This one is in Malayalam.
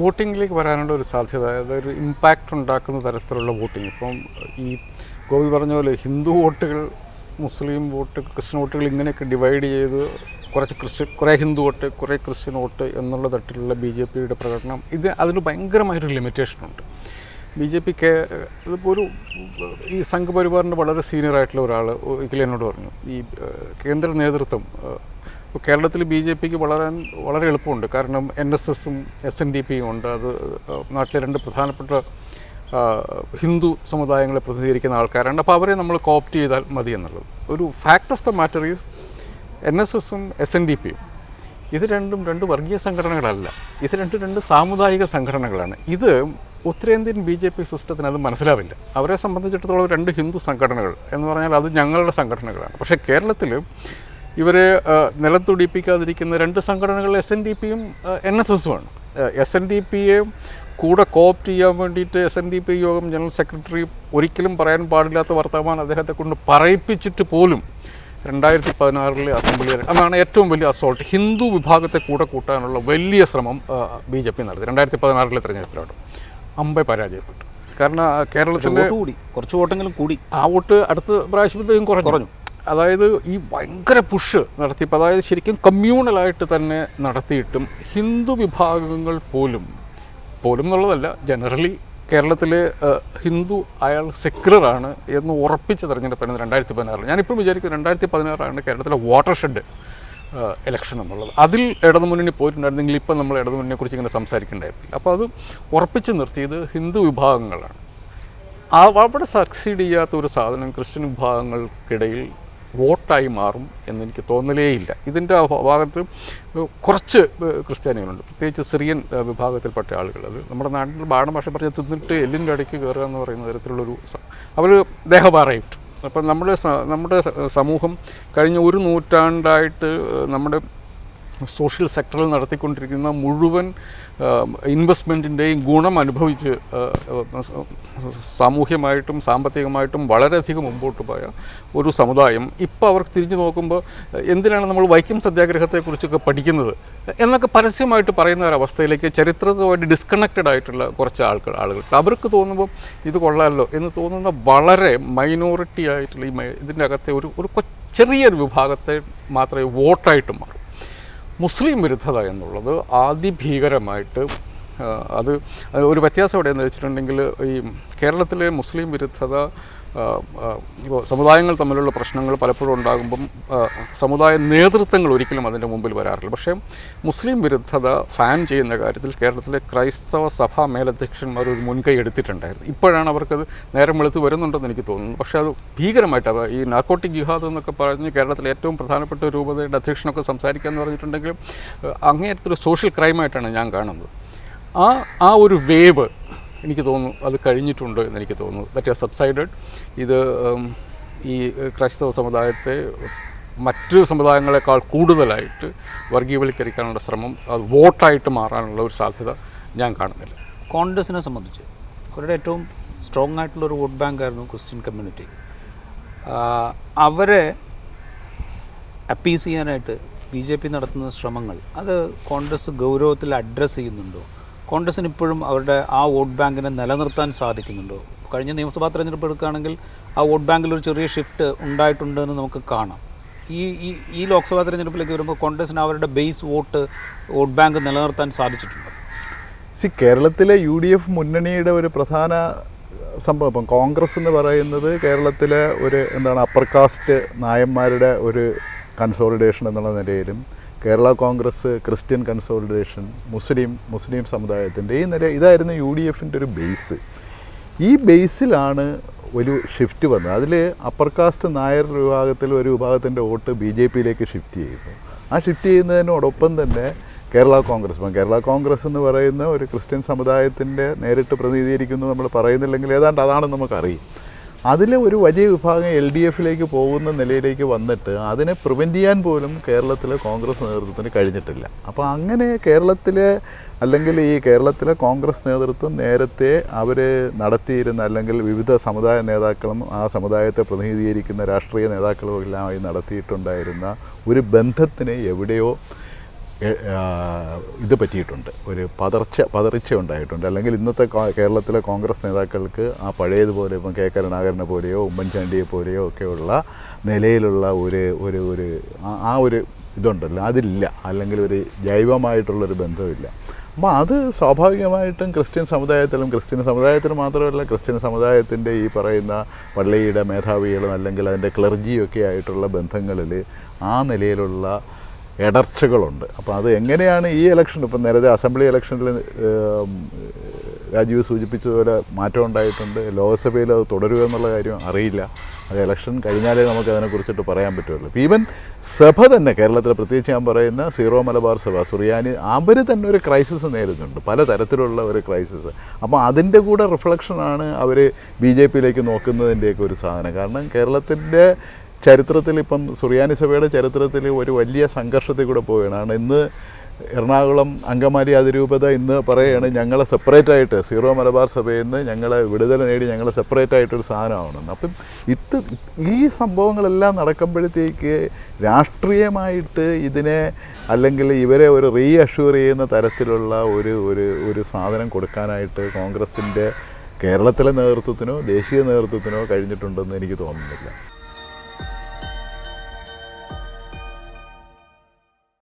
വോട്ടിങ്ങിലേക്ക് വരാനുള്ള ഒരു സാധ്യത അതൊരു ഇമ്പാക്റ്റ് ഉണ്ടാക്കുന്ന തരത്തിലുള്ള വോട്ടിംഗ്. ഇപ്പം ഈ ഗോപി പറഞ്ഞ പോലെ ഹിന്ദു വോട്ടുകൾ മുസ്ലിം വോട്ട് ക്രിസ്ത്യൻ വോട്ടുകൾ ഇങ്ങനെയൊക്കെ ഡിവൈഡ് ചെയ്ത് കുറച്ച് ക്രിസ്ത്യൻ കുറേ ഹിന്ദു വോട്ട് കുറേ ക്രിസ്ത്യൻ വോട്ട് എന്നുള്ള തട്ടിലുള്ള ബി ജെ പിയുടെ പ്രകടനം ഇത് അതിന് ഭയങ്കരമായൊരു ലിമിറ്റേഷനുണ്ട് ബി ജെ പിക്ക് ഇതിപ്പോൾ ഒരു ഈ സംഘപരിവാറിന്റെ വളരെ സീനിയർ ആയിട്ടുള്ള ഒരാൾ എന്നോട് പറഞ്ഞു ഈ കേന്ദ്ര നേതൃത്വം ഇപ്പോൾ കേരളത്തിൽ ബി ജെ പിക്ക് വളരാൻ വളരെ എളുപ്പമുണ്ട്. കാരണം എൻ എസ് എസും എസ് എൻ ഡി പിയും ഉണ്ട്. അത് നാട്ടിലെ രണ്ട് പ്രധാനപ്പെട്ട ഹിന്ദു സമുദായങ്ങളെ പ്രതിനിധീകരിക്കുന്ന ആൾക്കാരാണ്. അപ്പോൾ അവരെ നമ്മൾ കോപ്റ്റ് ചെയ്താൽ മതി എന്നുള്ളത്. ഒരു fact of the matter is N S എസും എസ് എൻ ഡി പിയും ഇത് രണ്ടും രണ്ട് വർഗീയ സംഘടനകളല്ല. ഇത് രണ്ടും രണ്ട് സാമുദായിക സംഘടനകളാണ്. ഇത് ഉത്തരേന്ത്യൻ ബി ജെ പി സിസ്റ്റത്തിന് അത് മനസ്സിലാവില്ല. അവരെ സംബന്ധിച്ചിടത്തോളം രണ്ട് ഹിന്ദു സംഘടനകൾ എന്ന് പറഞ്ഞാൽ അത് ഞങ്ങളുടെ സംഘടനകളാണ്. പക്ഷേ കേരളത്തിൽ ഇവരെ നിലത്തുടിപ്പിക്കാതിരിക്കുന്ന രണ്ട് സംഘടനകൾ എസ് എൻ ഡി പിയും എൻ എസ് എസുമാണ് എസ് എൻ ഡി പിയെ കൂടെ കോപ്റ്റ് ചെയ്യാൻ വേണ്ടിയിട്ട് എസ് എൻ ഡി പി യോഗം ജനറൽ സെക്രട്ടറി ഒരിക്കലും പറയാൻ പാടില്ലാത്ത വർത്തമാനം അദ്ദേഹത്തെ കൊണ്ട് പറയിപ്പിച്ചിട്ട് പോലും രണ്ടായിരത്തി പതിനാറിലെ അസംബ്ലി അതാണ് ഏറ്റവും വലിയ അസോൾട്ട് ഹിന്ദു വിഭാഗത്തെ കൂടെ കൂട്ടാനുള്ള വലിയ ശ്രമം ബി ജെ പി നടത്തി. രണ്ടായിരത്തി പതിനാറിലെ തെരഞ്ഞെടുപ്പിലോട്ട് അമ്പെ പരാജയപ്പെട്ടു. കാരണം കേരളത്തിൽ കൂടി. കുറച്ച് വോട്ടെങ്കിലും കൂടി. ആ വോട്ട് അടുത്ത പ്രാവശ്യത്തേക്കും കുറഞ്ഞു. അതായത് ഈ ഭയങ്കര പുഷ് നടത്തിയപ്പോൾ അതായത് ശരിക്കും കമ്മ്യൂണലായിട്ട് തന്നെ നടത്തിയിട്ടും ഹിന്ദു വിഭാഗങ്ങൾ പോലും പോലും എന്നുള്ളതല്ല ജനറലി കേരളത്തിലെ ഹിന്ദു അയാൾ സെക്യുലറാണ് എന്ന് ഉറപ്പിച്ച തെരഞ്ഞെടുപ്പായിരുന്നു രണ്ടായിരത്തി പതിനാറിൽ ഞാനിപ്പോൾ വിചാരിക്കുന്നത് രണ്ടായിരത്തി പതിനാറാണ് കേരളത്തിലെ വാട്ടർ ഷെഡ് ഇലക്ഷൻ എന്നുള്ളത്. അതിൽ ഇടതുമുന്നണി പോയിട്ടുണ്ടായിരുന്നെങ്കിൽ ഇപ്പം നമ്മൾ ഇടതുമുന്നണിയെ കുറിച്ച് ഇങ്ങനെ സംസാരിക്കേണ്ടായിരുന്നില്ല അപ്പോൾ അത് ഉറപ്പിച്ച് നിർത്തിയത് ഹിന്ദു വിഭാഗങ്ങളാണ്. അവിടെ സക്സീഡ് ചെയ്യാത്ത ഒരു സാധനം ക്രിസ്ത്യൻ വിഭാഗങ്ങൾക്കിടയിൽ വോട്ടായി മാറും എന്നെനിക്ക് തോന്നലേയില്ല. ഇതിന്റെ ഭാഗത്ത് കുറച്ച് ക്രിസ്ത്യാനികളുണ്ട്. പ്രത്യേകിച്ച് സിറിയൻ വിഭാഗത്തിൽപ്പെട്ട ആളുകൾ. അത് നമ്മുടെ നാട്ടിൽ ഭാഷ പറഞ്ഞ് തിന്നിട്ട് എല്ലിന്റെ അടിക്ക് കയറുക എന്ന് പറയുന്ന തരത്തിലുള്ളൊരു അവർ ദേഹപാറയിട്ടു അപ്പം നമ്മുടെ നമ്മുടെ സമൂഹം കഴിഞ്ഞ ഒരു നൂറ്റാണ്ടായിട്ട് നമ്മുടെ സോഷ്യൽ സെക്ടറിൽ നടത്തിക്കൊണ്ടിരിക്കുന്ന മുഴുവൻ ഇൻവെസ്റ്റ്മെന്റിന്റെയും ഗുണം അനുഭവിച്ച് സാമൂഹ്യമായിട്ടും സാമ്പത്തികമായിട്ടും വളരെയധികം മുമ്പോട്ട് പോയ ഒരു സമുദായം ഇപ്പോൾ അവർക്ക് തിരിഞ്ഞു നോക്കുമ്പോൾ എന്തിനാണ് നമ്മൾ വൈക്കം സത്യാഗ്രഹത്തെക്കുറിച്ചൊക്കെ പഠിക്കുന്നത്? എന്നൊക്കെ പരസ്യമായിട്ട് പറയുന്ന ഒരവസ്ഥയിലേക്ക് ചരിത്രവുമായിട്ട് ഡിസ്കണക്റ്റഡ് ആയിട്ടുള്ള കുറച്ച് ആൾക്കാർ ആളുകൾ. അവർക്ക് തോന്നുമ്പോൾ ഇത് കൊള്ളാമല്ലോ എന്ന് തോന്നുന്ന വളരെ മൈനോറിറ്റി ആയിട്ടുള്ള ഈ ഇതിന്റെ അകത്തെ ഒരു ഒരു ചെറിയൊരു വിഭാഗത്തെ മാത്രമേ വോട്ടായിട്ട് മാറും. മുസ്ലിം വിരുദ്ധത എന്നുള്ളത് അതിഭീകരമായിട്ട് അത് ഒരു വ്യത്യാസം എവിടെയെന്ന് വെച്ചിട്ടുണ്ടെങ്കിൽ ഈ കേരളത്തിലെ മുസ്ലിം വിരുദ്ധത ഇപ്പോൾ സമുദായങ്ങൾ തമ്മിലുള്ള പ്രശ്നങ്ങൾ പലപ്പോഴും ഉണ്ടാകുമ്പം സമുദായ നേതൃത്വങ്ങൾ ഒരിക്കലും അതിന്റെ മുമ്പിൽ വരാറില്ല. പക്ഷേ മുസ്ലിം വിരുദ്ധത ഫാൻ ചെയ്യുന്ന കാര്യത്തിൽ കേരളത്തിലെ ക്രൈസ്തവ സഭാ മേലധ്യക്ഷന്മാർ ഒരു മുൻകൈ എടുത്തിട്ടുണ്ടായിരുന്നു. ഇപ്പോഴാണ് അവർക്കത് നേരം വെളുത്ത് വരുന്നുണ്ടെന്ന് എനിക്ക് തോന്നുന്നു. പക്ഷേ അത് ഭീകരമായിട്ട് അത് ഈ നാർക്കോട്ടിക് ജിഹാദ് എന്നൊക്കെ പറഞ്ഞ് കേരളത്തിലെ ഏറ്റവും പ്രധാനപ്പെട്ട രൂപതയുടെ അധ്യക്ഷനൊക്കെ സംസാരിക്കുക എന്ന് പറഞ്ഞിട്ടുണ്ടെങ്കിലും അങ്ങേയറ്റത്തൊരു സോഷ്യൽ ക്രൈമായിട്ടാണ് ഞാൻ കാണുന്നത്. ആ ആ ഒരു വേവ് എനിക്ക് തോന്നുന്നു അത് കഴിഞ്ഞിട്ടുണ്ട് എന്ന് എനിക്ക് തോന്നുന്നു. ദറ്റ് ആർ സബ്സൈഡഡ് ഇത് ഈ ക്രൈസ്തവ സമുദായത്തെ മറ്റ് സമുദായങ്ങളെക്കാൾ കൂടുതലായിട്ട് വർഗീയവൽക്കരിക്കാനുള്ള ശ്രമം അത് വോട്ടായിട്ട് മാറാനുള്ള ഒരു സാധ്യത ഞാൻ കാണുന്നില്ല. കോൺഗ്രസിനെ സംബന്ധിച്ച് അവരുടെ ഏറ്റവും സ്ട്രോങ് ആയിട്ടുള്ള ഒരു വോട്ട് ബാങ്ക് ആയിരുന്നു ക്രിസ്ത്യൻ കമ്മ്യൂണിറ്റി. അവരെ അപ്പീസ് ചെയ്യാനായിട്ട് ബി ജെ പി നടത്തുന്ന ശ്രമങ്ങൾ അത് കോൺഗ്രസ് ഗൗരവത്തിൽ അഡ്രസ്സ് ചെയ്യുന്നുണ്ടോ? കോൺഗ്രസിന് ഇപ്പോഴും അവരുടെ ആ വോട്ട് ബാങ്കിനെ നിലനിർത്താൻ സാധിക്കുന്നുണ്ടോ? കഴിഞ്ഞ നിയമസഭാ തെരഞ്ഞെടുപ്പ് എടുക്കുകയാണെങ്കിൽ ആ വോട്ട് ബാങ്കിൽ ഒരു ചെറിയ ഷിഫ്റ്റ് ഉണ്ടായിട്ടുണ്ടെന്ന് നമുക്ക് കാണാം. ഈ ഈ ഈ ലോക്സഭാ തെരഞ്ഞെടുപ്പിലേക്ക് വരുമ്പോൾ കോൺഗ്രസിന് അവരുടെ ബേസ് വോട്ട് വോട്ട് ബാങ്ക് നിലനിർത്താൻ സാധിച്ചിട്ടുണ്ട്? സി കേരളത്തിലെ യു ഡി എഫ് മുന്നണിയുടെ ഒരു പ്രധാന സംഭവം ഇപ്പം കോൺഗ്രസ് എന്ന് പറയുന്നത് കേരളത്തിലെ ഒരു എന്താണ് അപ്പർ കാസ്റ്റ് നായന്മാരുടെ ഒരു കൺസോളിഡേഷൻ എന്നുള്ള നിലയിലും കേരള കോൺഗ്രസ് ക്രിസ്ത്യൻ കൺസോളിഡേഷൻ മുസ്ലിം മുസ്ലിം സമുദായത്തിന്റെ ഈ നില ഇതായിരുന്നു യു ഡി എഫിന്റെ ഒരു ബേസ്. ഈ ബേസിലാണ് ഒരു ഷിഫ്റ്റ് വന്നത്. അതിൽ അപ്പർ കാസ്റ്റ് നായർ വിഭാഗത്തിൽ ഒരു വിഭാഗത്തിന്റെ വോട്ട് ബി ജെ പിയിലേക്ക് ഷിഫ്റ്റ് ചെയ്യുന്നു. ആ ഷിഫ്റ്റ് ചെയ്യുന്നതിനോടൊപ്പം തന്നെ കേരള കോൺഗ്രസ്. ഇപ്പം കേരള കോൺഗ്രസ് എന്ന് പറയുന്ന ഒരു ക്രിസ്ത്യൻ സമുദായത്തിന്റെ നേരിട്ട് പ്രതിനിധീകരിക്കുന്നു നമ്മൾ പറയുന്നില്ലെങ്കിൽ ഏതാണ്ട് അതാണെന്ന് നമുക്കറിയും. അതിൽ ഒരു വലിയ വിഭാഗം എൽ ഡി എഫിലേക്ക് പോകുന്ന നിലയിലേക്ക് വന്നിട്ട് അതിനെ പ്രിവെന്റ് ചെയ്യാൻ പോലും കേരളത്തിലെ കോൺഗ്രസ് നേതൃത്വത്തിന് കഴിഞ്ഞിട്ടില്ല. അപ്പോൾ അങ്ങനെ കേരളത്തിലെ അല്ലെങ്കിൽ ഈ കേരളത്തിലെ കോൺഗ്രസ് നേതൃത്വം നേരത്തെ അവർ നടത്തിയിരുന്ന അല്ലെങ്കിൽ വിവിധ സമുദായ നേതാക്കളും ആ സമുദായത്തെ പ്രതിനിധീകരിക്കുന്ന രാഷ്ട്രീയ നേതാക്കളും എല്ലാമായി നടത്തിയിട്ടുണ്ടായിരുന്ന ഒരു ബന്ധത്തിനെ എവിടെയോ ഇത് പറ്റിയിട്ടുണ്ട്. ഒരു പതർച്ച പതറിച്ച ഉണ്ടായിട്ടുണ്ട്. അല്ലെങ്കിൽ ഇന്നത്തെ കേരളത്തിലെ കോൺഗ്രസ് നേതാക്കൾക്ക് ആ പഴയതുപോലെ ഇപ്പം കെ കരുണാകരനെ പോലെയോ ഉമ്മൻചാണ്ടിയെ പോലെയോ ഒക്കെയുള്ള നിലയിലുള്ള ഒരു ഒരു ഒരു ആ- ഒരു ഇതുണ്ടല്ലോ. അതില്ല. അല്ലെങ്കിൽ ഒരു ജൈവമായിട്ടുള്ളൊരു ബന്ധമില്ല അപ്പോൾ അത് സ്വാഭാവികമായിട്ടും ക്രിസ്ത്യൻ സമുദായത്തിലും ക്രിസ്ത്യൻ സമുദായത്തിൽ മാത്രമല്ല ക്രിസ്ത്യൻ സമുദായത്തിന്റെ ഈ പറയുന്ന പള്ളിയുടെ മേധാവികളും അല്ലെങ്കിൽ അതിന്റെ ക്ലർജിയൊക്കെ ആയിട്ടുള്ള ബന്ധങ്ങളിൽ ആ നിലയിലുള്ള ഇടർച്ചകളുണ്ട്. അപ്പോൾ അത് എങ്ങനെയാണ് ഈ ഇലക്ഷൻ ഇപ്പം നേരത്തെ അസംബ്ലി ഇലക്ഷനിൽ രാജീവ് സൂചിപ്പിച്ചതുപോലെ മാറ്റം ഉണ്ടായിട്ടുണ്ട്. ലോക്സഭയിൽ അത് തുടരുക എന്നുള്ള കാര്യം അറിയില്ല. അത് ഇലക്ഷൻ കഴിഞ്ഞാലേ നമുക്ക് അതിനെക്കുറിച്ചിട്ട് പറയാൻ പറ്റുള്ളൂ. ഇപ്പം ഈവൻ സഭ തന്നെ കേരളത്തിൽ പ്രത്യേകിച്ച് ഞാൻ പറയുന്ന സീറോ മലബാർ സഭ സുറിയാനി അവർ തന്നെ ഒരു ക്രൈസിസ് നേരിടുന്നുണ്ട്. പലതരത്തിലുള്ള ഒരു ക്രൈസിസ്. അപ്പോൾ അതിന്റെ കൂടെ റിഫ്ലക്ഷനാണ് അവർ ബി ജെ പിയിലേക്ക് നോക്കുന്നതിന്റെയൊക്കെ ഒരു സാധനം. കാരണം കേരളത്തിന്റെ ചരിത്രത്തിൽ ഇപ്പം സുറിയാനി സഭയുടെ ചരിത്രത്തിൽ ഒരു വലിയ സംഘർഷത്തിൽ കൂടെ പോവുകയാണ്. ഇന്ന് എറണാകുളം അങ്കമാലി അതിരൂപത ഇന്ന് പറയുകയാണ് ഞങ്ങളെ സെപ്പറേറ്റ് ആയിട്ട് സീറോ മലബാർ സഭയിൽ നിന്ന് ഞങ്ങളെ വിടുതൽ നേടി ഞങ്ങൾ സെപ്പറേറ്റ് ആയിട്ടൊരു സാധനമാവണം അപ്പം ഇത് ഈ സംഭവങ്ങളെല്ലാം നടക്കുമ്പോഴത്തേക്ക് രാഷ്ട്രീയമായിട്ട് ഇതിനെ അല്ലെങ്കിൽ ഇവരെ ഒരു റീ അഷ്യൂർ ചെയ്യുന്ന തരത്തിലുള്ള ഒരു ഒരു ഒരു സാധനം കൊടുക്കാനായിട്ട് കോൺഗ്രസിന്റെ കേരളത്തിലെ നേതൃത്വത്തിനോ ദേശീയ നേതൃത്വത്തിനോ കഴിഞ്ഞിട്ടുണ്ടെന്ന് എനിക്ക് തോന്നുന്നില്ല.